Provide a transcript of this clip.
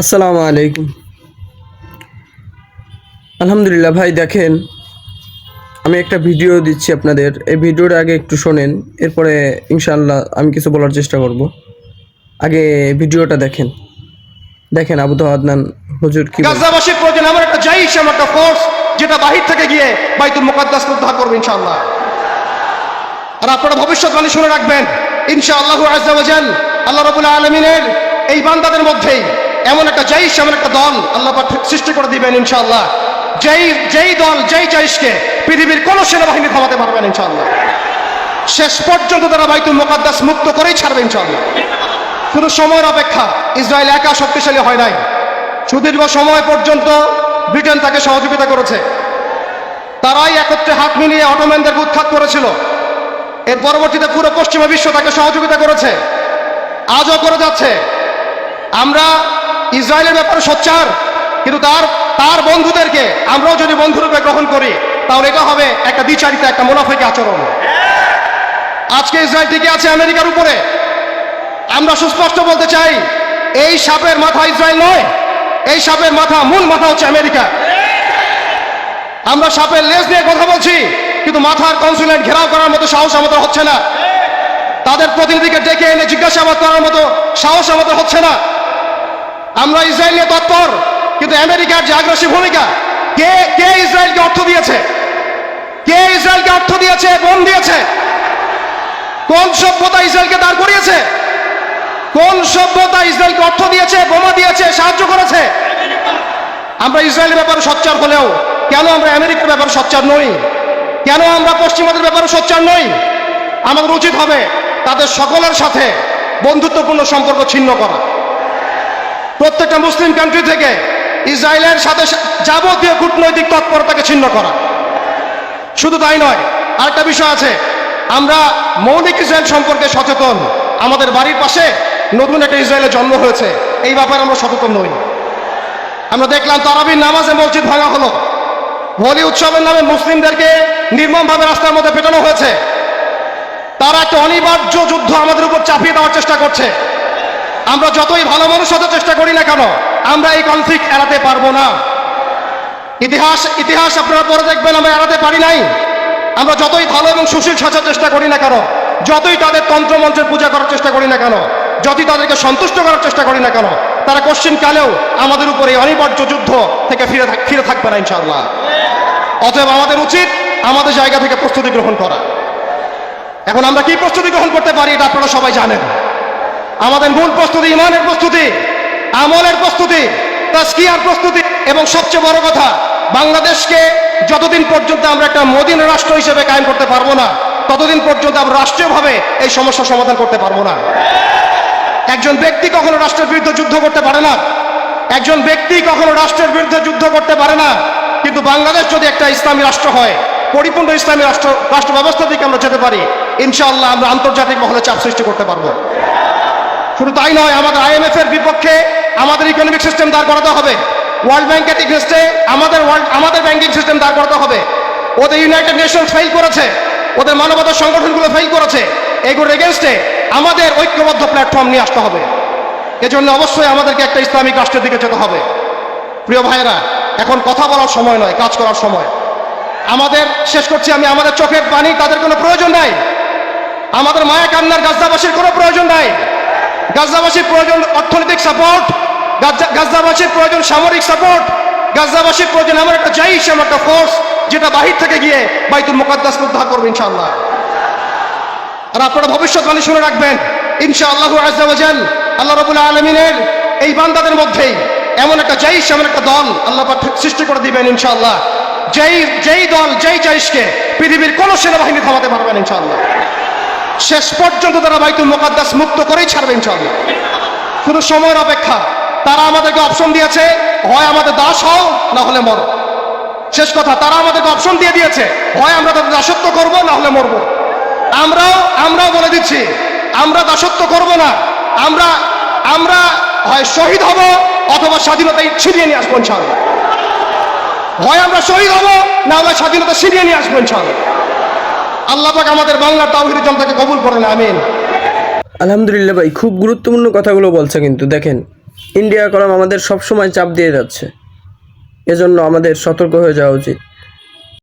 আসসালামু আলাইকুম। আলহামদুলিল্লাহ ভাই, দেখেন, আমি একটা ভিডিও দিচ্ছি আপনাদের। এই ভিডিওটা আগে একটু শোনেন, এরপরে ইনশাল্লাহ আমি কিছু বলার চেষ্টা করব। আগে ভিডিওটা দেখেন। দেখেন, আবু তো আদনান, হুজুর কি বলে। গাজাবাসীর প্রয়োজন এমন একটা জাইশ এমন একটা ফোর্স যেটা বাহির থেকে গিয়ে বাইতুল মুকাদ্দাস উদ্ধার করবে ইনশাআল্লাহ। আর আপনারা ভবিষ্যৎ ভবিষ্যৎবাণী শুনে রাখবেন, ইনশাআল্লাহ আজাল আল্লাহ রবুল আলমিনের এই বান্দাদের মধ্যেই এমন একটা জাইশ, এমন একটা দল আল্লাহ সৃষ্টি করে দিবেন ইনশাআল্লাহ। যেই যেই দল, যেই জাইশকে পৃথিবীর কোনো সেনাবাহিনী থামাতে পারবেন ইনশাআল্লাহ। শেষ পর্যন্ত তারা বাইতুল মুকাদ্দাস মুক্ত করেই ছাড়বে ইনশাআল্লাহ। শুধু সময়ের অপেক্ষা, ইসরায়েল একা শক্তিশালী হয় নাই। সুদীর্ঘ সময় পর্যন্ত ব্রিটেন তাকে সহযোগিতা করেছে। তারাই একত্রে হাত মিলিয়ে অটোম্যানদেরকে উৎখাত করেছিল। এর পরবর্তীতে পুরো পশ্চিমা বিশ্ব তাকে সহযোগিতা করেছে। আজও করে যাচ্ছে। আমরা ইসরায়েলের ব্যাপারে সোচ্চার, কিন্তু তার তার বন্ধুদেরকে আমরাও যদি বন্ধুরূপে গ্রহণ করি, তাহলে এটা হবে একটা দ্বিচারিতা, একটা মুনাফিক আচরণ। আজকে ইসরায়েল টিকে আছে আমেরিকার উপরে। আমরা সুস্পষ্ট বলতে চাই, এই সাপের মাথা ইসরায়েল নয়, এই সাপের মাথা, মূল মাথা হচ্ছে আমেরিকা। আমরা সাপের লেজ নিয়ে কথা বলছি, কিন্তু মাথার কনসুলেট ঘেরাও করার মতো সাহস আমাদের হচ্ছে না। তাদের প্রতিনিধিকে ডেকে এনে জিজ্ঞাসাবাদ করার মতো সাহস আমাদের হচ্ছে না। আমরা ইসরায়েল নিয়ে তৎপর, কিন্তু আমেরিকার যে আগ্রাসী ভূমিকা, কে কে ইসরায়েলকে অর্থ দিয়েছে? কে ইসরায়েলকে অর্থ দিয়েছে? বোন দিয়েছে? কোন সভ্যতা ইসরায়েলকে দাঁড় করিয়েছে? কোন সভ্যতা ইসরায়েলকে অর্থ দিয়েছে, বোমা দিয়েছে, সাহায্য করেছে? আমরা ইসরায়েলের ব্যাপারে সোচ্চার হলেও, কেন আমরা আমেরিকার ব্যাপারে সচ্চার নই? কেন আমরা পশ্চিমাদের ব্যাপারে সোচ্চার নই? আমাদের উচিত হবে তাদের সকলের সাথে বন্ধুত্বপূর্ণ সম্পর্ক ছিন্ন করা। প্রত্যেকটা মুসলিম কান্ট্রি থেকে ইসরায়েলের সাথে যাবতীয় কূটনৈতিক তৎপরতাকে ছিন্ন করা। শুধু তাই নয়, আরেকটা বিষয় আছে, আমরা মৌলিক ইসরায়েল সম্পর্কে সচেতন। আমাদের বাড়ির পাশে নতুন একটা ইসরায়েলের জন্ম হয়েছে, এই ব্যাপারে আমরা সচেতন নই। আমরা দেখলাম তারাবির নামাজে মসজিদ ভাঙা হলো। হোলি উৎসবের নামে মুসলিমদেরকে নির্মমভাবে রাস্তার মধ্যে পেটানো হয়েছে। তারা একটা অনিবার্য যুদ্ধ আমাদের উপর চাপিয়ে দেওয়ার চেষ্টা করছে। আমরা যতই ভালো মানুষ হতে চেষ্টা করি না কেন, আমরা এই কনফ্লিক্ট এড়াতে পারব না। ইতিহাস ইতিহাস আপনারা পরে দেখবেন, আমরা এড়াতে পারি নাই। আমরা যতই ভালো এবং সুশীল সাজার চেষ্টা করি না কেন, যতই তাদের তন্ত্রমন্ত্রের পূজা করার চেষ্টা করি না কেন, যতই তাদেরকে সন্তুষ্ট করার চেষ্টা করি না কেন, তারা কোশ্চিন কালেও আমাদের উপরে অনিবার্য যুদ্ধ থেকে ফিরে ফিরে থাকবে না ইনশাআল্লাহ। অতএব আমাদের উচিত আমাদের জায়গা থেকে প্রস্তুতি গ্রহণ করা। এখন আমরা কি প্রস্তুতি গ্রহণ করতে পারি, এটা আপনারা সবাই জানেন। আমাদের মূল প্রস্তুতি ইমানের প্রস্তুতি, আমলের প্রস্তুতি তাস্কিয়ার প্রস্তুতি, এবং সবচেয়ে বড় কথা, বাংলাদেশকে যতদিন পর্যন্ত আমরা একটা মদিন রাষ্ট্র হিসেবে কায়েম করতে পারব না, ততদিন পর্যন্ত আমরা রাষ্ট্রীয়ভাবে এই সমস্যার সমাধান করতে পারব না। একজন ব্যক্তি কখনো রাষ্ট্রের বিরুদ্ধে যুদ্ধ করতে পারে না, একজন ব্যক্তি কখনো রাষ্ট্রের বিরুদ্ধে যুদ্ধ করতে পারে না, কিন্তু বাংলাদেশ যদি একটা ইসলামী রাষ্ট্র হয়, পরিপূর্ণ ইসলামী রাষ্ট্র রাষ্ট্র ব্যবস্থা দিকে আমরা যেতে পারি, ইনশাআল্লাহ আমরা আন্তর্জাতিক মহলে চাপ সৃষ্টি করতে পারব। শুধু তাই নয়, আমাদের আইএমএফ এর বিপক্ষে আমাদের ইকোনমিক সিস্টেম দাঁড় করাতে হবে। ওয়ার্ল্ড ব্যাংকের এগেনস্টে আমাদের ওয়ার্ল্ড আমাদের ব্যাংকিং সিস্টেম দাঁড় করাতে হবে। ওদের ইউনাইটেড নেশনস ফেল করেছে, ওদের মানবতার সংগঠনগুলো ফেল করেছে। এগুলোর এগেনস্টে আমাদের ঐক্যবদ্ধ প্ল্যাটফর্ম নিয়ে আসতে হবে। এজন্য অবশ্যই আমাদেরকে একটা ইসলামিক রাষ্ট্রের দিকে যেতে হবে। প্রিয় ভাইয়েরা, এখন কথা বলার সময় নয়, কাজ করার সময়। আমাদের, শেষ করছি আমি, আমাদের চোখের পানি, তাদের কোনো প্রয়োজন নাই। আমাদের মায়া কান্নার গাজদাবাসীর কোনো প্রয়োজন নাই। গাজদাবাসীর প্রয়োজন অর্থনৈতিক সাপোর্ট গাজদাবাসীর প্রয়োজন সামরিক সাপোর্ট গাজাবাসীর প্রয়োজন এমন একটা জাইশ আমার একটা ফোর্স যেটা বাহির থেকে গিয়ে বাইতুল মোকাদ্দাস উদ্ধার করবে ইনশাআল্লাহ। আর আপনারা ভবিষ্যৎবাণী শুনে রাখবেন, ইনশাআল্লাহ আজাল আল্লাহ রবুল আলমিনের এই বান্দাদের মধ্যেই এমন একটা জাইশ এমন একটা দল আল্লাহ সৃষ্টি করে দিবেন ইনশাআল্লাহ। যেই যেই দল, যেই জাইশকে পৃথিবীর কোনো সেনাবাহিনী থামাতে পারবেন ইনশাআল্লাহ। শেষ পর্যন্ত তারা বাইতুল মুকাদ্দাস মুক্ত করেই ছাড়বে ইনশাআল্লাহ। শুধু সময়ের অপেক্ষা। তারা আমাদেরকে অপশন দিয়েছে, হয় আমাদের দাস হও, না হলে মরো। শেষ কথা, তারা আমাদেরকে অপশন দিয়ে দিয়েছে, হয় আমরা তাদের দাসত্ব করব, না হলে মরবো। আমরাও আমরাও বলে দিচ্ছি, আমরা দাসত্ব করব না। আমরা আমরা, হয় শহীদ হব, অথবা স্বাধীনতা ছিনিয়ে নিয়ে আসব ইনশাআল্লাহ। হয় আমরা শহীদ হব, না আমরা স্বাধীনতা ছিনিয়ে নিয়ে আসব ইনশাআল্লাহ। আল্লাহ পাক আমাদের বাংলা তাওহিদ জনতাকে কবুল করেন, আমিন। আলহামদুলিল্লাহ ভাই, খুব গুরুত্বপূর্ণ কথাগুলো বলছে কিন্তু, দেখেন, ইন্ডিয়া কলম আমাদের সবসময় চাপ দিয়ে যাচ্ছে। এজন্য আমাদের সতর্ক হয়ে যাওয়া উচিত।